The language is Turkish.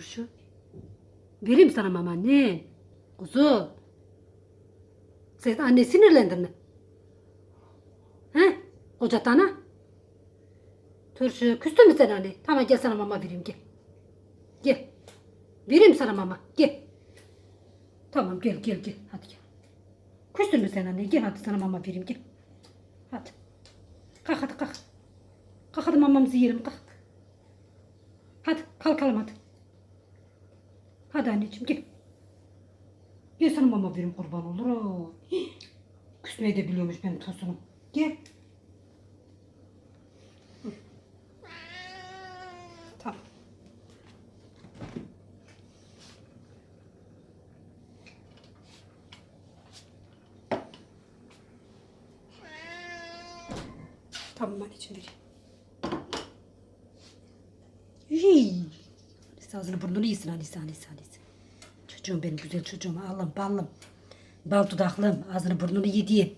turşu. Vereyim sana mama anne. Kuzu. Sen anne sinirlendin mi? He? Koca tane. Turşu küstün mü sen anne? Tamam gel sana mama vereyim gel. Gel. Vereyim sana mama gel. Tamam gel gel gel hadi gel. Küstün mü sen anne? Gel hadi sana mama vereyim gel. Hadi. Kalk hadi kalk. Kalk hadi mamamızı yiyelim kalk. Hadi kalkalım hadi. Hadi anneciğim gel. Gel sana mama vereyim kurban olur o. Küsmeyi de biliyormuş benim tosunum. Gel. Tamam. Tamam anneciğim vereyim. Yii. Annesi ağzını burnunu yesin annesi annesi annesi. Çocuğum benim güzel çocuğum. Allah'ım ballım. Bal dudaklım. Ağzını burnunu yedi.